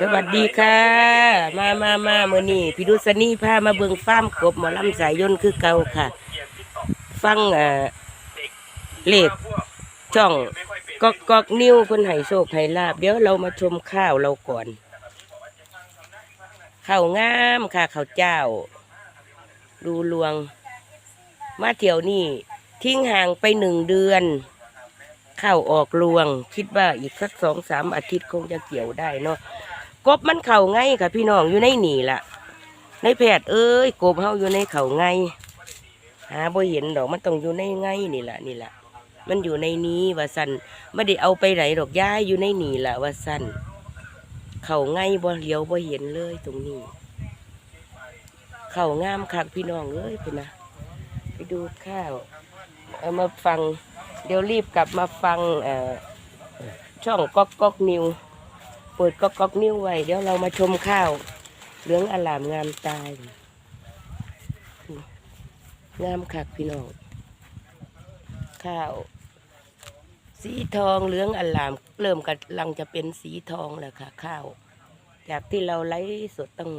สวัสดีค่ะ มามามาเมื่อนี้พี่ดุษณีพามาเบิงฟาร์มกบหมอลำสายยนคือเก่าค่ะ ฟังเอ่อเลขช่องกอกกอกนิ้วเพิ่นให้โชคให้ลาบ เดี๋ยวเรามาชมข้าวเราก่อน ข้าวงามค่ะข้าวเจ้า ดูลวง มาเที่ยวนี่ ทิ้งห่างไปหนึ่งเดือน ข้าออกรวง คิดว่าอีกสักสองสามอาทิตย์คงจะเกี่ยวได้เนาะกบมันเข่าไงค่ะพี่น้องอยู่ในหนีละในแพทย์เอ้ยกบเฮาอยู่ในเข่าไงหาบ่เห็นดอกมันต้องอยู่ในไงนี่แหละนี่แหละมันอยู่ในนี้ว่าสันไม่ได้เอาไปไหนดอกย้ายอยู่ในหนีละว่าสันเข่าไงบ่เลี้ยวบ่เห็นเลยตรงนี้ เข่างามคักพี่น้องเอ้ยคุณนะไปดูข้าวเอามาฟัง เดี๋ยวรีบกลับมาฟังช่องก๊อกก๊อกนิว เปิดก๊อกก๊อกนิวไว้ เดี๋ยวเรามาชมข้าว เหลืองอลามงามตาย งามคักพี่น้อง ข้าว สีทองเหลืองอลาม เริ่มกำลังจะเป็นสีทองแล้วค่ะ ข้าว จากที่เราไล่สดตั้ง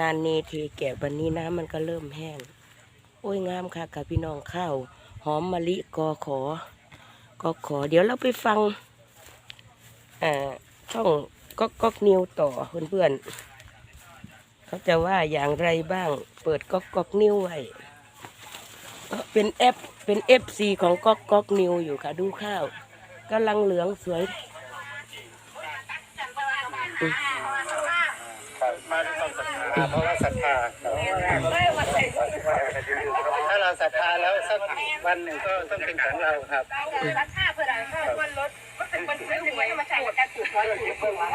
นานเนทีแก่วันนี้น้ำมันก็เริ่มแห้ง โอ้ยงามค่ะค่ะพี่น้องข้าว หอมมะลิกอขอก็ขอ เดี๋ยวเราไปฟังอ่าช่องก๊อกก๊อกนิวต่อเพื่อนๆเขาจะว่าอย่างไรบ้าง เปิดก๊อกก๊อกนิวไว้เอ่อเป็นแอปเป็นเอฟซีของก๊อกก๊อกนิวอยู่ค่ะดูข้าวกำลังเหลืองสวยมาด้วยความศรัทธาเพราะว่าศรัทธาเราศรัทธาแล้ว สักวันหนึ่งก็ต้องเป็นของเราครับราคาเพื่ออะไรค่าวันรถก็เป็นคนซื้อหวยมาใช้การถูกหวยถูกหวย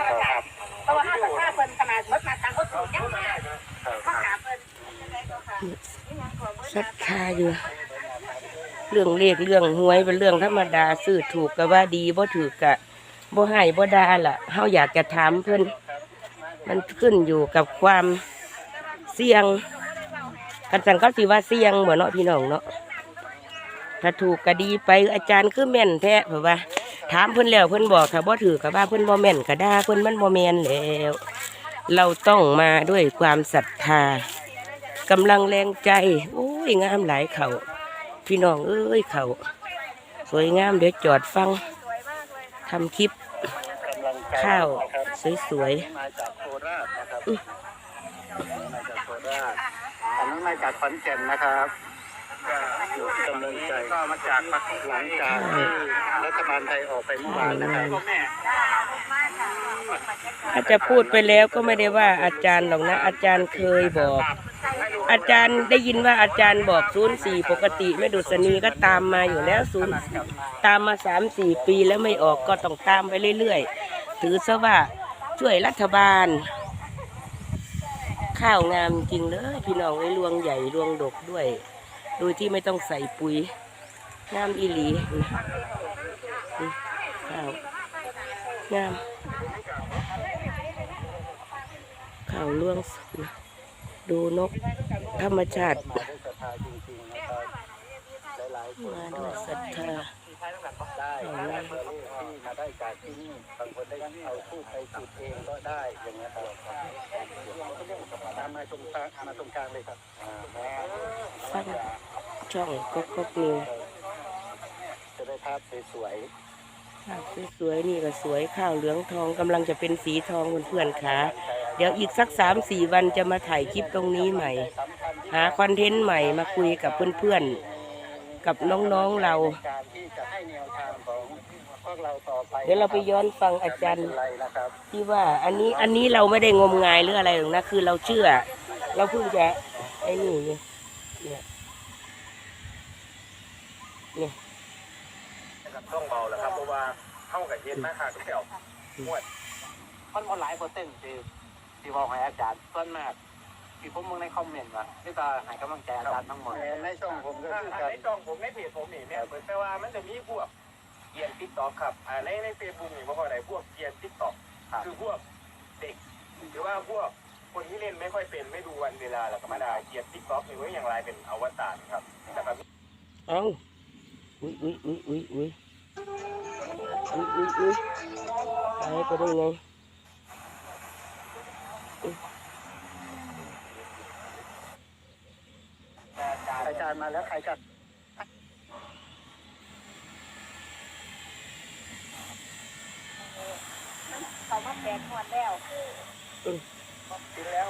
เพราะว่าถ้าราคาเพิ่นขนาดรถมาทางก็ถูกยังมากข้าหาเพิ่นศรัทธาอยู่ เรื่องเลขเรื่องหวยเป็นเรื่องธรรมดาซื้อถูกก็ว่าดีบ่ถูกกะบ่ให้บ่ด่าล่ะเฮาอยากจะถามเพิ่นมันขึ้นอยู่กับความเสี่ยงกันสันเขาสิว่าเสี่ยงเหมือนเนาะพี่น้องเนาะ ถ้าถูกก็ดีไปอาจารย์คือแม่นแท้เพราะว่า ถามเพิ่นแล้วเพิ่นบอกถ้าบ่ถือก็ว่าเพิ่นบ่แม่นก็ด่าเพิ่นมันบ่แม่นแล้วเราต้องมาด้วยความศรัทธากำลังแรงใจ โอ้ยงามหลายเขาพี่น้องเอ้ยเขาสวยงามเดี๋ยวจอดฟังทำคลิปข้าวสวยมาจากโคราชนะครับมาจากโคราชอันนั้นมาจากขอนแก่นนะครับ อยู่ที่กำลังใจก็มาจากหลังจากที่รัฐบาลไทยออกไปเมื่อวานนะครับอาจจะพูดไปแล้วก็ไม่ได้ว่าอาจารย์หรอกนะ อาจารย์เคยบอก อาจารย์ได้ยินว่าอาจารย์บอกศูนย์สี่ปกติแม่ดุษณีก็ตามมาอยู่แล้วศูนย์ตามมาสามสี่ปีแล้วไม่ออกก็ต้องตามไปเรื่อยๆ ถือซะว่าช่วยรัฐบาล ข้าวงามจริงเลยพี่น้องไอ้รวงใหญ่รวงดกด้วย โดยที่ไม่ต้องใส่ปุ๋ยงามอีหลีนะอืมข้าวงามข้าวรวงสดนะดูนกธรรมชาติมาด้วยศรัทธาจริงๆนะครับหลายๆคนมาด้วยศรัทธาได้ได้เบอร์เลขที่มาได้จากที่นี่บางคนได้เอาทูบไปจุดเองก็ได้อย่างเงี้ยครับตามมาตรงกลางมาตรงกลางเลยครับอ่าฟัง ช่องก็ก็นิวจะได้ภาพสวยภาพสวยๆนี่ก็สวยข้าวเหลืองทองกำลังจะเป็นสีทองเพื่อนๆค่ะเดี๋ยวอีกสักสามสี่วันจะมาถ่ายคลิปตรงนี้ใหม่ๆสำคัญที่หาคอนเทนต์ใหม่มาคุยกับเพื่อนๆ กับน้องๆเราการที่จะให้แนวทางของพวกเราต่อไปเดี๋ยวเราไปย้อนฟังอาจารย์ไม่เป็นไรนะครับที่ว่าอันนี้อันนี้เราไม่ได้งมงายหรืออะไรหรอกนะคือเราเชื่อ เราเพิ่งจะไอ้นี่เนี่ย เนี่ยเนี่ยกับช่องเบาแหละครับเพราะว่าเข้ากับเย็นมากค่ะทุกแถวมวดมันหลายเปอร์เซ็นต์ที่ที่บอกให้อาจารย์ส่วนมากที่ผมมึงในคอมเมนต์ว่าที่ตาให้กำลังใจอาจารย์ทั้งหมดในช่องผมก็ถ้าคือกันในช่องผมในเพจผมนี่เนี่ยเปิดแปลว่ามันจะมีพวกเกียนติ๊กต็อกครับอ่าในในเฟซบุ๊กนี่บ่ค่อยได้พวกเกียนติ๊กต็อกคือพวกเด็กหรือว่าพวกคนที่เล่นไม่ค่อยเป็นไม่ดูวันเวลาแล้วก็มาด่าเกียนติ๊กต็อกนี่ไว้อย่างไรเป็นอวตารครับนะครับเอ้า อุ้ยอุ้ยอุ้ยอุ้ยอุ้ยอุ้ยอุ้ยอุ้ยหายไปได้ไงอาจารย์มาแล้วใครจะเขามาแปดงวดแล้วกินแล้ว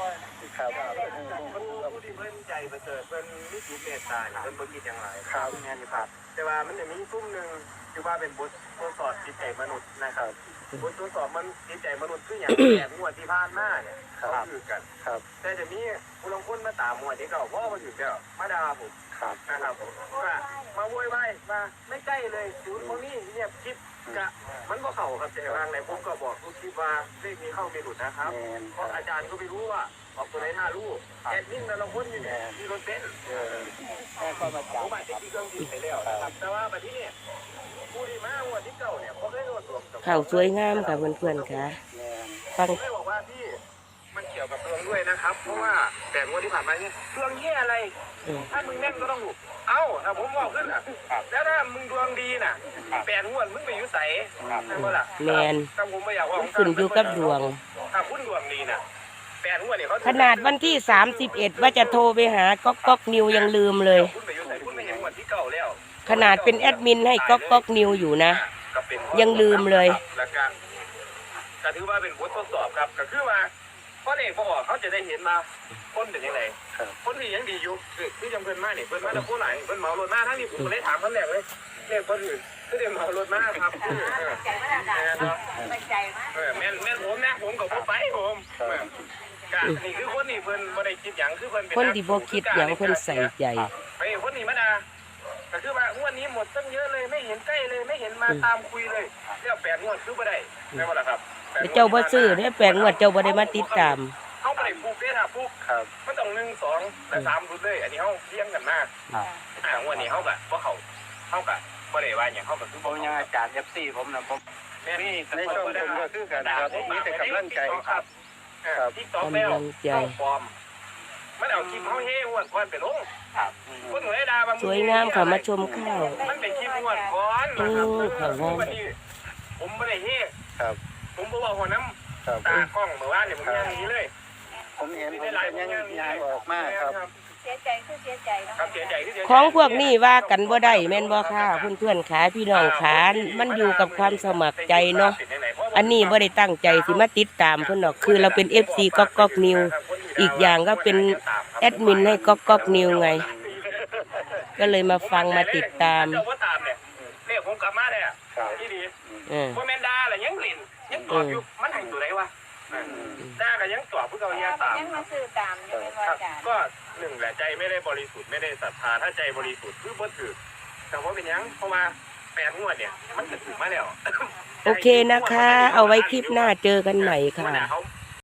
ครับมันผู้ที่เพิ่นใจประเสริฐเพิ่นมีจิตเมตตาเนี่ยเพิ่นบ่คิดอย่างไรครับแม่นอยู่ครับ แต่ว่ามันจะมีซุ้มหนึ่งที่ว่าเป็นบททดสอบจิตใจมนุษย์นะครับบททดสอบมันจิตใจมนุษย์คืออย่างแอบงวดที่ผ่านมาเนี่ยเขาคือกัน ครับ แต่จะมีผู้ลงคนมาตามมวยที่เก่าเพราะว่ามาถึงแล้วมาด่าผม ครับนะครับว่ามาโวยวายมาไม่ใกล้เลยศูนย์ตรงนี้เงียบคลิปกะมันก็เข่าครับแต่ทางไหนผมก็บอกทุกคลิปว่าเลขนี้เข้าไม่หลุดนะครับแมนเพราะอาจารย์ก็ไม่รู้ว่าออกตัวไหนหน้าลูกแอดมินแต่ละคนอยู่เนี่ยมีรถเบนซ์เออแม่ก็มาผจับมอาจจะที่เครื่องบินไปแล้วนะครับแต่ว่าบัดนี้เนี่ยผู้ที่มาวันที่เก่าเนี่ยเขาได้รวบรวมกับข่าวสวยงามค่ะเพื่อนๆค่ะแมนฟังผมไม่บอกว่าพี่มันเกี่ ยวกับดวงด้วยนะครับ เพราะว่าแต่งวดที่ผ่านมาเนี่ยดวงแย่อะไรอืมถ้ามึงแน่นก็ต้องหลุดเอ้าถ้าผมบอกขึ้นอะแล้วถ้ามึงดวงดีน่ะแปดงวดมึงไปอยู่ใสใช่ไหมล่ะแมนถ้าผมไม่อยากว่าผมขึ้นอยู่กับดวงถ้าคุณดวงดีน่ะแปดงวดเนี่ยเขาขนาดวันที่31ว่าจะโทรไปหาก๊อกก๊อกนิวยังลืมเลย คุณไปอยู่ใสคุณไม่เห็นงวดที่เก่าแล้วขนาดเป็นแอดมินให้ก๊อกก๊อกนิวอยู่นะก็เป็นยังลืมเลยแล้วก็ก็ถือว่าเป็นบททดสอบครับก็คือว่า เพราะเด็กพอออกเขาจะได้เห็นมาคนเป็นยังไงครับ คนที่ยังดีอยู่คือคือยังเพิ่นมาเนี่ยเพิ่นมาแต่ผู้ไหนเพิ่นเหมารถมาทั้งนี้ผมก็เลยถามคนแรกเลยเนี่ยคนอื่นคือเดี๋ยวเหมารถมาครับคือเออใจมากนะใจมากเออแม่นแม่นผมนะผมกับผมไปผมเออก็นี่คือคนนี่เพิ่นบ่ได้คิดหยังคือเพิ่นเป็นคนที่บ่คิดหยังเพิ่นใส่ใจ ไปคนนี้มาดาก็คือ ว่างวดนี้หมดตั้งเยอะเลยไม่เห็นใกล้เลยไม่เห็นมาตามคุยเลยเรียกแปดงวดคือบ่ได้ได้บ่ล่ะครับแปดงวดเจ้าบ่ซื้อเนี่ยแปลงวดเจ้าบ่ได้มาติดตามเขาบ่ได้ปลูกเด้อถ้าปลูกครับมันต้องหนึ่งสองและสามรุดเลย อันนี้เฮาเลี้ยงกันมาครับอ่างวดนี้เฮาก็บ่เข้าเฮาก็บ่ได้ว่าหยังเฮาก็คือผมยังอาจารย์เอฟซีผมนะผมนี่ในช่วงผมก็คือกันครับมีแต่กำลังใจครับครับที่ต่อแล้วกำลังใจเข้าฟอร์ม มันเอาคลิปเฮาเฮ้งวดก่อนไปลงครับคนหนูได้ด่าว่ามึสวยงามค่ะมาชมข้าวมันเป็นคลิปงวดก่อนนะครับโอ้ค่ะวันนี้ผมบ่ได้เฮ้ครับ ผมบ่ว่าหัวน้ำครับตากล้องเมื่อวานเนี่ยผมยังหนีเลย ผมเห็นผมก็ยังยางออกมาครับเสียใจคือเสียใจเนาะครับเสียใจที่เสียใจของพวกนี้ว่ากันบ่ได้แม่นบ่ค่ะเพื่อนๆขาพี่น้องขามันอยู่กับความสมัครใจเนาะอันนี้บ่ได้ตั้งใจสิมาติดตามเพิ่นหรอกคือเราเป็น FC ก๊อกก๊อกนิว อีกอย่างก็เป็น แอดมินให้ก๊อกก๊อกนิวไง ก็เลยมาฟังมาติดตามเจ้าว่าตามเนี่ยเรียกผมกลับมาเนี่ยครับที่ดีเออพ่อแม่นดาอะไรยังเล่นยังตอบอยู่มันให้อยู่ไหนวะดาก็ยังตอบเพื่อเอาเนี่ยตามยังมาซื้อตามยังเป็นคว่ารับจารย์ก็หนึ่งแหละใจไม่ได้บริสุทธิ์ไม่ได้ศรัทธาถ้าใจบริสุทธิ์คือบ่ถือแต่ว่าเป็นหยังเพราะว่าแปดงวดเนี่ยมันจะถือมาแล้วโอเคนะคะ เอาไว้คลิปหน้าเจอกันใหม่ค่ะเขา